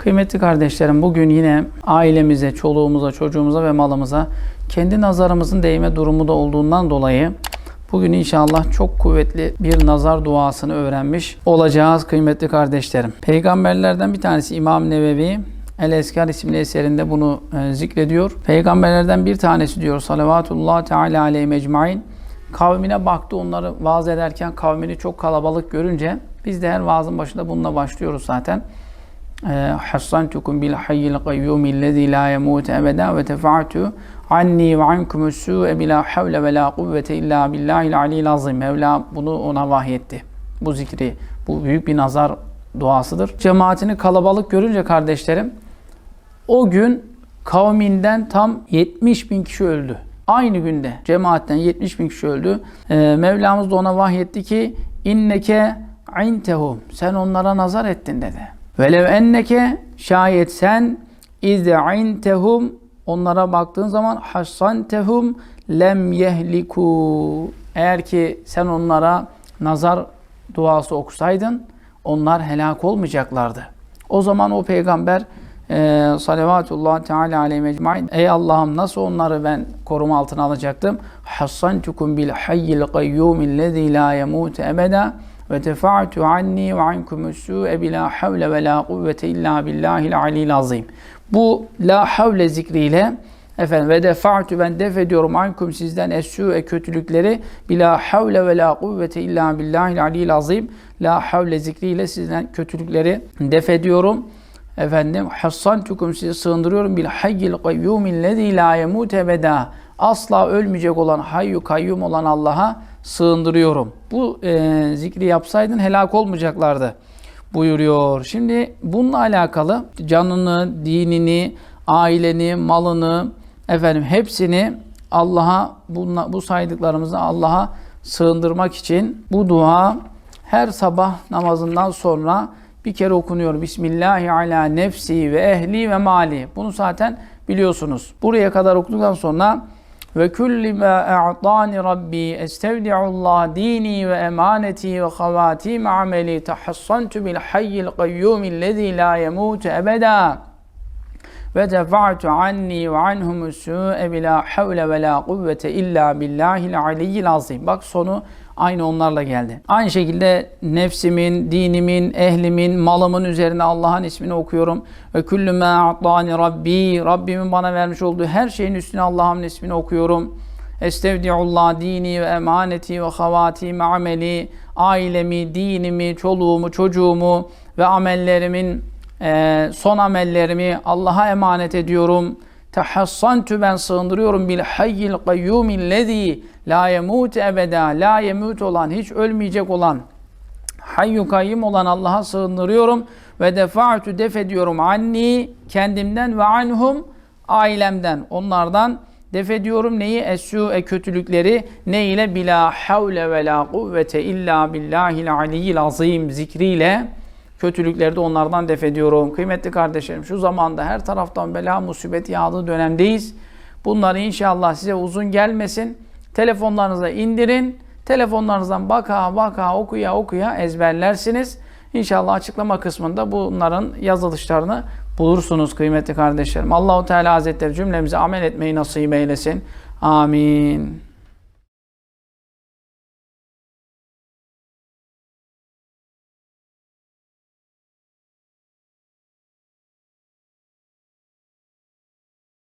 Kıymetli kardeşlerim bugün yine ailemize, çoluğumuza, çocuğumuza ve malımıza kendi nazarımızın değme durumu da olduğundan dolayı bugün inşallah çok kuvvetli bir nazar duasını öğrenmiş olacağız kıymetli kardeşlerim. Peygamberlerden bir tanesi İmam Nevevi El Eskar isimli eserinde bunu e, zikrediyor. Peygamberlerden bir tanesi diyor salavatullah teala aleyhi mecmain. Kavmine baktı onları vaaz ederken kavmini çok kalabalık görünce biz de her vaazın başında bununla başlıyoruz zaten. Ee, hassantukum bil hayyil kayyum illezî la yemut ebeda ve tefa'tu anni ve ankum su'e bila havle ve la kuvvete illa billahil aliyil. Mevla bunu ona vahyetti. Bu zikri, bu büyük bir nazar duasıdır. Cemaatini kalabalık görünce kardeşlerim o gün kavminden tam 70 bin kişi öldü. Aynı günde cemaatten 70 bin kişi öldü. Ee, Mevlamız da ona vahyetti ki inneke intehum sen onlara nazar ettin dedi. Velev enneke şayet sen iz'intehum onlara baktığın zaman hassantehum lem yehliku eğer ki sen onlara nazar duası okusaydın onlar helak olmayacaklardı. O zaman o peygamber e, salavatullah teala aleyhi mecmain ey Allah'ım nasıl onları ben koruma altına alacaktım? Hassantukum bil hayyil kayyumillezî la yemut ebeda ve tefa'tu anni ve ankum su'e bila havle ve la kuvvete illa billahil aliyil azim. Bu la havle zikriyle efendim ve defa'tu ben def ediyorum ankum sizden es-su'e kötülükleri bila havle ve la kuvvete illa billahil aliyil azim. La havle zikriyle sizden kötülükleri def ediyorum. Efendim hassantukum sizi sığındırıyorum bil hayyil kayyumillezî la yemut ebeda. Asla ölmeyecek olan hayyu kayyum olan Allah'a sığındırıyorum. Bu e, zikri yapsaydın helak olmayacaklardı buyuruyor. Şimdi bununla alakalı canını, dinini, aileni, malını, efendim hepsini Allah'a bu saydıklarımızı Allah'a sığındırmak için bu dua her sabah namazından sonra bir kere okunuyor. Bismillahi ala nefsi ve ehli ve mali. Bunu zaten biliyorsunuz. Buraya kadar okuduktan sonra ve kulli ma a'tani rabbi estevdi'ullah dini ve emaneti ve havatim ameli tahassantu bil hayyil kayyum illezî la yemut ebeda ve defa'tu anni ve anhum su'e bila havle ve la kuvvete illa billahil aliyyil azim. Bak sonu aynı onlarla geldi. Aynı şekilde nefsimin, dinimin, ehlimin, malımın üzerine Allah'ın ismini okuyorum. Ve kullu ma a'tani rabbi. Rabbimin bana vermiş olduğu her şeyin üstüne Allah'ın ismini okuyorum. Estevdi'ullah dini ve emaneti ve havatim ameli. Ailemi, dinimi, çoluğumu, çocuğumu ve amellerimin e, son amellerimi Allah'a emanet ediyorum. Tehassantu ben sığındırıyorum bil hayyil kayyumillezî la yemut ebeda la yemut olan hiç ölmeyecek olan hayyu kayyum olan Allah'a sığındırıyorum ve defa'tu def ediyorum anni kendimden ve anhum ailemden onlardan def ediyorum neyi esu e kötülükleri ne ile bila havle ve la kuvvete illa billahil aliyyil azim zikriyle kötülükleri de onlardan def ediyorum. Kıymetli kardeşlerim şu zamanda her taraftan bela musibet yağdığı dönemdeyiz. Bunları inşallah size uzun gelmesin. Telefonlarınıza indirin. Telefonlarınızdan baka baka okuya okuya ezberlersiniz. İnşallah açıklama kısmında bunların yazılışlarını bulursunuz kıymetli kardeşlerim. Allahu Teala Hazretleri cümlemize amel etmeyi nasip eylesin. Amin.